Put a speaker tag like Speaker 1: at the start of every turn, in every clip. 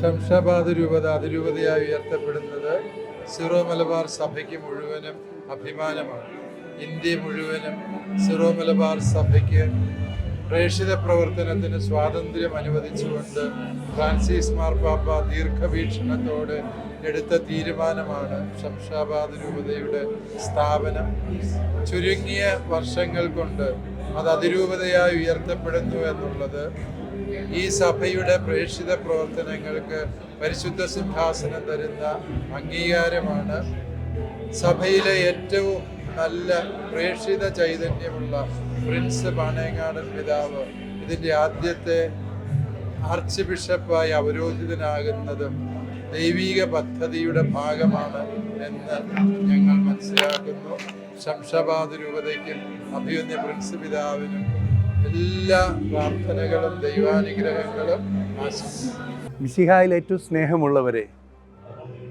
Speaker 1: ശംഷാബാദ് രൂപത അതിരൂപതയായി ഉയർത്തപ്പെടുന്നത് സിറോ മലബാർ സഭയ്ക്ക് മുഴുവനും അഭിമാനമാണ്. ഇന്ത്യ മുഴുവനും സിറോ മലബാർ സഭയ്ക്ക് പ്രേക്ഷിത പ്രവർത്തനത്തിന് സ്വാതന്ത്ര്യം അനുവദിച്ചുകൊണ്ട് ഫ്രാൻസിസ് മാർപ്പാപ്പ ദീർഘവീക്ഷണത്തോട് എടുത്ത തീരുമാനമാണ് ശംഷാബാദ് രൂപതയുടെ സ്ഥാപനം. ചുരുങ്ങിയ വർഷങ്ങൾ കൊണ്ട് അത് അതിരൂപതയായി ഉയർത്തപ്പെടുന്നു എന്നുള്ളത് ഈ സഭയുടെ പ്രേക്ഷിത പ്രവർത്തനങ്ങൾക്ക് പരിശുദ്ധ സിംഹാസനം തരുന്ന അംഗീകാരമാണ്. സഭയിലെ ഏറ്റവും നല്ല പ്രേക്ഷിത ചൈതന്യമുള്ള പ്രിൻസ് പാണേങ്ങാടൻ പിതാവ് ഇതിന്റെ ആദ്യത്തെ ആർച്ച് ബിഷപ്പായി അവരോധിതനാകുന്നതും ദൈവീക പദ്ധതിയുടെ ഭാഗമാണ് എന്ന് ഞങ്ങൾ മനസ്സിലാക്കുന്നു. ശംഷാബാദ് രൂപതയ്ക്കും അഭിയുന്ന പ്രിൻസ് പിതാവിനും എല്ലാ പ്രാർത്ഥനകളും ദൈവാനുഗ്രഹങ്ങളും
Speaker 2: മിസിഹായിൽ ഏറ്റവും സ്നേഹമുള്ളവരെ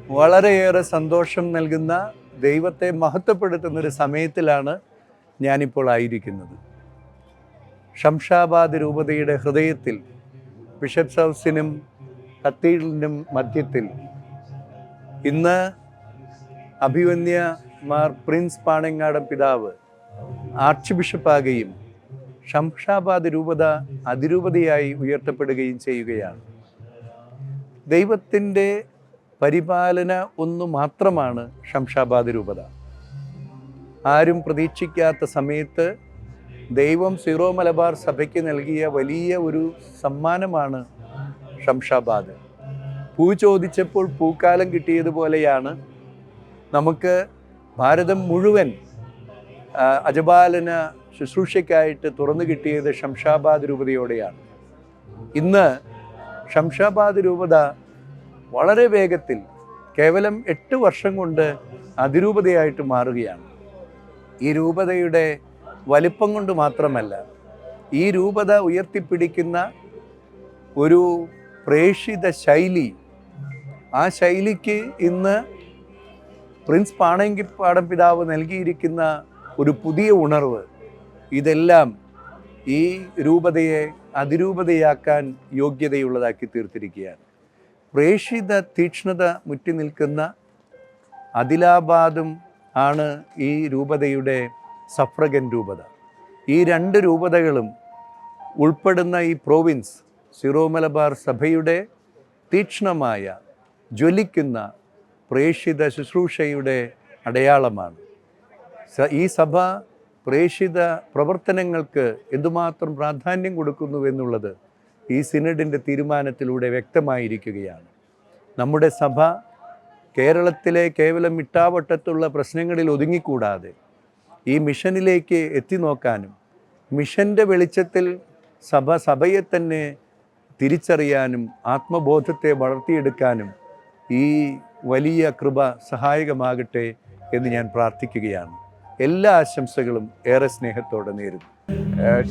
Speaker 2: വളരെയേറെ സന്തോഷം നൽകുന്ന ദൈവത്തെ മഹത്വപ്പെടുത്തുന്ന ഒരു സമയത്തിലാണ് ഞാനിപ്പോൾ ആയിരിക്കുന്നത്. ഷംഷാബാദ് രൂപതയുടെ ഹൃദയത്തിൽ ബിഷപ്പ് ഹൗസിനും കത്തീഡ്രലിനും മധ്യത്തിൽ ഇന്ന് അഭിവന്യ മാർ പ്രിൻസ് പാണങ്ങാടൻ പിതാവ് ആർച്ച് ബിഷപ്പാകുകയും ഷംഷാബാദ് രൂപത അതിരൂപതയായി ഉയർത്തപ്പെടുകയും ചെയ്യുകയാണ്. ദൈവത്തിന്റെ പരിപാലന ഒന്ന് മാത്രമാണ് ഷംഷാബാദ് രൂപത. ആരും പ്രതീക്ഷിക്കാത്ത സമയത്ത് ദൈവം സീറോ മലബാർ സഭയ്ക്ക് നൽകിയ വലിയ ഒരു സമ്മാനമാണ് ഷംഷാബാദ് പൂ ചോദിച്ചപ്പോൾ പൂക്കാലം കിട്ടിയതുപോലെയാണ് നമുക്ക് ഭാരതം മുഴുവൻ അജപാലന ശുശ്രൂഷയ്ക്കായിട്ട് തുറന്നു കിട്ടിയത് ഷംഷാബാദ് രൂപതയോടെയാണ്. ഇന്ന് ഷംഷാബാദ് രൂപത വളരെ വേഗത്തിൽ കേവലം എട്ട് വർഷം കൊണ്ട് അതിരൂപതയായിട്ട് മാറുകയാണ്. ഈ രൂപതയുടെ വലിപ്പം കൊണ്ട് മാത്രമല്ല ഈ രൂപത ഉയർത്തിപ്പിടിക്കുന്ന ഒരു പ്രേഷിത ശൈലി ആ ശൈലിക്ക് ഇന്ന് പ്രിൻസ് പാണങ്കിപ്പാടം പിതാവ് നൽകിയിരിക്കുന്ന ഒരു പുതിയ ഉണർവ് ഇതെല്ലാം ഈ രൂപതയെ അതിരൂപതയാക്കാൻ യോഗ്യതയുള്ളതാക്കി തീർത്തിരിക്കുകയാണ്. പ്രേഷിത തീക്ഷ്ണത മുറ്റി നിൽക്കുന്ന അതിലാബാദും ആണ് ഈ രൂപതയുടെ സഫ്രഗൻ രൂപത. ഈ രണ്ട് രൂപതകളും ഉൾപ്പെടുന്ന ഈ പ്രോവിൻസ് സിറോ മലബാർ സഭയുടെ തീക്ഷ്ണമായ ജ്വലിക്കുന്ന പ്രേഷിത ശുശ്രൂഷയുടെ അടയാളമാണ്. ഈ സഭ പ്രേഷിത പ്രവർത്തനങ്ങൾക്ക് എന്തുമാത്രം പ്രാധാന്യം കൊടുക്കുന്നു എന്നുള്ളത് ഈ സിനഡിന്റെ തീരുമാനത്തിലൂടെ വ്യക്തമായിരിക്കുകയാണ്. നമ്മുടെ സഭ കേരളത്തിലെ കേവലം മിട്ടാവട്ടത്തുള്ള പ്രശ്നങ്ങളിൽ ഒതുങ്ങിക്കൂടാതെ ഈ മിഷനിലേക്ക് എത്തി നോക്കാനും മിഷന്റെ വെളിച്ചത്തിൽ സഭ സഭയെ തന്നെ തിരിച്ചറിയാനും ആത്മബോധത്തെ വളർത്തിയെടുക്കാനും ഈ വലിയ കൃപ സഹായകമാകട്ടെ എന്ന് ഞാൻ പ്രാർത്ഥിക്കുകയാണ്. എല്ലാ ആശംസകളും ഏറെ സ്നേഹത്തോടെ നേരുന്നു.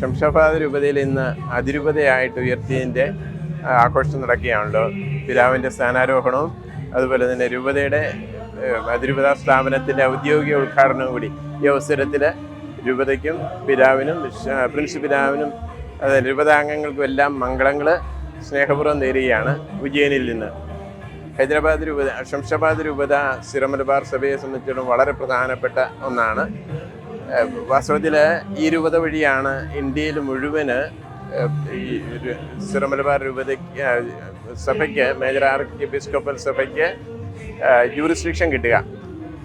Speaker 3: ശംഷഫാദ രൂപതയിൽ ഇന്ന് അതിരൂപതയായിട്ട് ഉയർത്തിയതിന്റെ ആഘോഷം നടക്കുകയാണല്ലോ. പിതാവിന്റെ സ്ഥാനാരോഹണവും അതുപോലെ തന്നെ രൂപതയുടെ അതിരൂപത അതിരൂപതാ സ്ഥാപനത്തിന്റെ ഔദ്യോഗിക ഉദ്ഘാടനവും കൂടി ഈ അവസരത്തിൽ രൂപതയ്ക്കും പിതാവിനും പ്രിൻസ് പിതാവിനും അതായത് രൂപതാംഗങ്ങൾക്കും എല്ലാം മംഗളങ്ങൾ സ്നേഹപൂർവം നേരുകയാണ്. ഉജ്ജയിനിൽ നിന്ന്. ഹൈദരാബാദ് രൂപത ശംഷാബാദ് രൂപത സിറമലബാർ സഭയെ സംബന്ധിച്ചിടത്തോളം വളരെ പ്രധാനപ്പെട്ട ഒന്നാണ്. വാസ്തവത്തിൽ ഈ രൂപത വഴിയാണ് ഇന്ത്യയിൽ മുഴുവൻ ഈ സിറമലബാർ രൂപതയ്ക്ക് സഭയ്ക്ക് മേജർ ആർക്കി എപ്പിസ്കോപ്പൽ സഭയ്ക്ക് ജൂറിസ്ട്രിക്ഷൻ കിട്ടുക.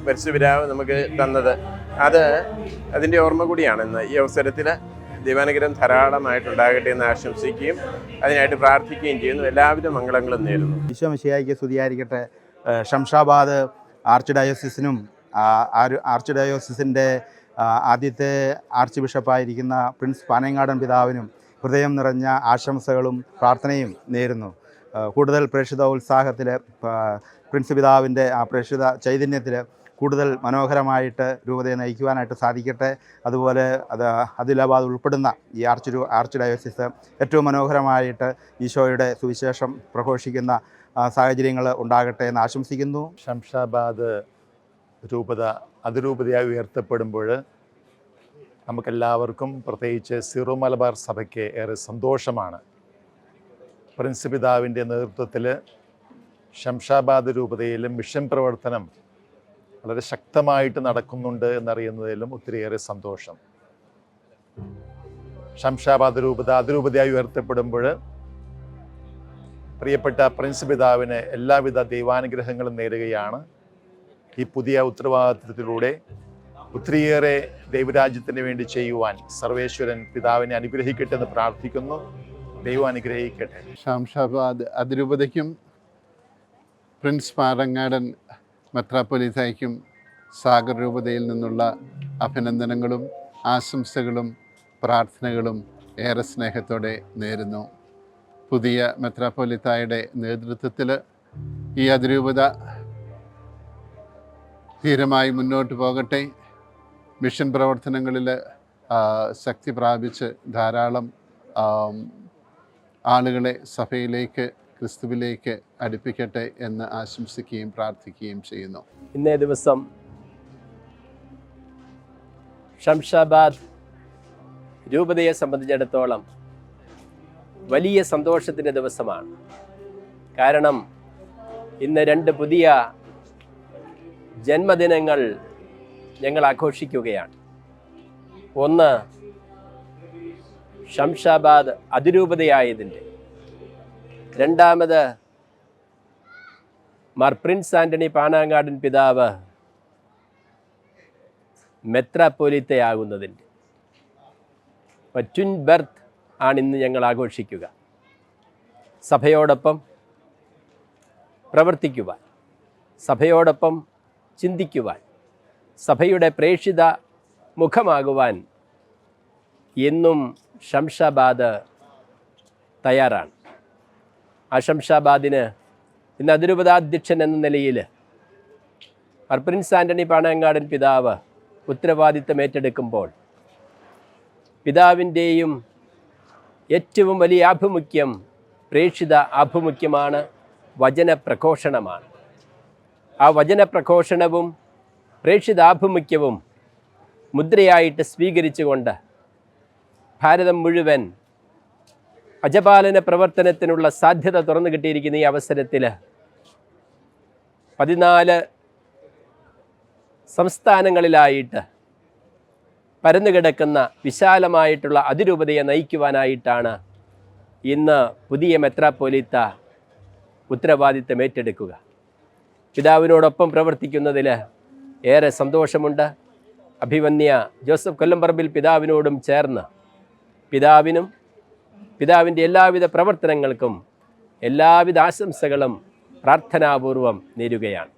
Speaker 3: പരിശുപിതാവ് നമുക്ക് തന്നത്. അത് അതിന്റെ ഓർമ്മ കൂടിയാണ് ഇന്ന് ഈ അവസരത്തിൽ ദൈവാനുഗ്രഹം ധാരാളമായിട്ടുണ്ടാകട്ടെ എന്ന് ആശംസിക്കുകയും അതിനായിട്ട് പ്രാർത്ഥിക്കുകയും ചെയ്യുന്നു. എല്ലാവിധ മംഗളങ്ങളും നേരുന്നു.
Speaker 4: ഈശോ മിശിഹായിക്ക് സ്തുതിയായിരിക്കട്ടെ. ഷംഷാബാദ് ആർച്ച് ഡയോസിസിനും ആർച്ച് ഡയോസിസിന്റെ ആദ്യത്തെ ആർച്ച് ബിഷപ്പായിരിക്കുന്ന പ്രിൻസ് പാനങ്ങാടൻ പിതാവിനും ഹൃദയം നിറഞ്ഞ ആശംസകളും പ്രാർത്ഥനയും നേരുന്നു. കൂടുതൽ പ്രേക്ഷിത ഉത്സാഹത്തിൽ പ്രിൻസ് പിതാവിന്റെ ആ പ്രേക്ഷിത ചൈതന്യത്തിൽ കൂടുതൽ മനോഹരമായിട്ട് രൂപതയെ നയിക്കുവാനായിട്ട് സാധിക്കട്ടെ. അതുപോലെ അത് ആദിലാബാദ് ഉൾപ്പെടുന്ന ഈ ആർച്ച് ആർച്ച് ഡയോസിസ് ഏറ്റവും മനോഹരമായിട്ട് ഈശോയുടെ സുവിശേഷം പ്രഘോഷിക്കുന്ന സാഹചര്യങ്ങൾ ഉണ്ടാകട്ടെ എന്ന് ആശംസിക്കുന്നു.
Speaker 5: ശംഷാബാദ് രൂപത അതിരൂപതയായി ഉയർത്തപ്പെടുമ്പോൾ നമുക്കെല്ലാവർക്കും പ്രത്യേകിച്ച് സിറോ മലബാർ സഭയ്ക്ക് ഏറെ സന്തോഷമാണ്. പ്രിൻസിപിതാവിന്റെ നേതൃത്വത്തിൽ ശംഷാബാദ് രൂപതയിലും മിഷൻ പ്രവർത്തനം വളരെ ശക്തമായിട്ട് നടക്കുന്നുണ്ട് എന്നറിയുന്നതിലും ഒത്തിരിയേറെ സന്തോഷം. ശംഷാബാദ് രൂപത അതിരൂപതയായി ഉയർത്തപ്പെടുമ്പോൾ പ്രിയപ്പെട്ട പ്രിൻസ് പിതാവിന് എല്ലാവിധ ദൈവാനുഗ്രഹങ്ങളും നേരുകയാണ്. ഈ പുതിയ ഉത്തരവാദിത്വത്തിലൂടെ ഒത്തിരിയേറെ ദൈവരാജ്യത്തിന് വേണ്ടി ചെയ്യുവാൻ സർവേശ്വരൻ പിതാവിനെ അനുഗ്രഹിക്കട്ടെ എന്ന് പ്രാർത്ഥിക്കുന്നു. ദൈവം അനുഗ്രഹിക്കട്ടെ.
Speaker 6: ശംഷാബാദ് അതിരൂപതയ്ക്കും പ്രിൻസ് പാറങ്ങാടൻ മെത്രാപ്പൊലിത്തയ്ക്കും സാഗർ രൂപതയിൽ നിന്നുള്ള അഭിനന്ദനങ്ങളും ആശംസകളും പ്രാർത്ഥനകളും ഏറെ സ്നേഹത്തോടെ നേരുന്നു. പുതിയ മെത്രാപ്പൊലിത്തായുടെ നേതൃത്വത്തിൽ ഈ അതിരൂപത ധീരമായി മുന്നോട്ട് പോകട്ടെ. മിഷൻ പ്രവർത്തനങ്ങളിൽ ശക്തി പ്രാപിച്ച് ധാരാളം ആളുകളെ സഭയിലേക്ക് ക്രിസ്തുവിലേക്ക് അടുപ്പിക്കട്ടെ എന്ന് ആശംസിക്കുകയും പ്രാർത്ഥിക്കുകയും ചെയ്യുന്നു.
Speaker 7: ഇന്നേ ദിവസം ഷംഷാബാദ് രൂപതയെ സംബന്ധിച്ചിടത്തോളം വലിയ സന്തോഷത്തിന്റെ ദിവസമാണ്. കാരണം ഇന്ന് രണ്ട് പുതിയ ജന്മദിനങ്ങൾ ഞങ്ങൾ ആഘോഷിക്കുകയാണ്. ഒന്ന് ഷംഷാബാദ് അതിരൂപതയായതിന്റെ രണ്ടാമത് മാർ പ്രിൻസ് ആന്റണി പാനാങ്ങാടൻ പിതാവ് മെത്രാപ്പൊലിത്തയാകുന്നതിന്റെ. ട്വിൻ ബർത്ത് ആണിന്ന് ഞങ്ങൾ ആഘോഷിക്കുക. സഭയോടൊപ്പം പ്രവർത്തിക്കുവാൻ സഭയോടൊപ്പം ചിന്തിക്കുവാൻ സഭയുടെ പ്രേക്ഷിത മുഖമാകുവാൻ എന്നും ശംഷാബാദ് തയ്യാറാണ്. ആ ഷംഷാബാദിന് ഇന്ന് അതിരൂപതാധ്യക്ഷൻ എന്ന നിലയിൽ മാർ പ്രിൻസ് ആന്റണി പാണങ്ങാടൻ പിതാവ് ഉത്തരവാദിത്തം ഏറ്റെടുക്കുമ്പോൾ പിതാവിന്റെയും ഏറ്റവും വലിയ ആഭിമുഖ്യം പ്രേക്ഷിത ആഭിമുഖ്യമാണ് വചനപ്രഘോഷണമാണ്. ആ വചനപ്രഘോഷണവും പ്രേക്ഷിതാഭിമുഖ്യവും മുദ്രയായിട്ട് സ്വീകരിച്ചുകൊണ്ട് ഭാരതം മുഴുവൻ അജപാലന പ്രവർത്തനത്തിനുള്ള സാധ്യത തുറന്നു കിട്ടിയിരിക്കുന്ന ഈ അവസരത്തിൽ പതിനാല് സംസ്ഥാനങ്ങളിലായിട്ട് പരന്നുകിടക്കുന്ന വിശാലമായിട്ടുള്ള അതിരൂപതയെ നയിക്കുവാനായിട്ടാണ് ഇന്ന് പുതിയ മെത്രാപ്പൊലീത്ത ഉത്തരവാദിത്തം ഏറ്റെടുക്കുക. പിതാവിനോടൊപ്പം പ്രവർത്തിക്കുന്നതിൽ ഏറെ സന്തോഷമുണ്ട്. അഭിവന്യ ജോസഫ് കൊല്ലംപറമ്പിൽ പിതാവിനോടും ചേർന്ന് പിതാവിനും പിതാവിന്റെ എല്ലാവിധ പ്രവർത്തനങ്ങൾക്കും എല്ലാവിധ ആശംസകളും പ്രാർത്ഥനാപൂർവം നേരുകയാണ്.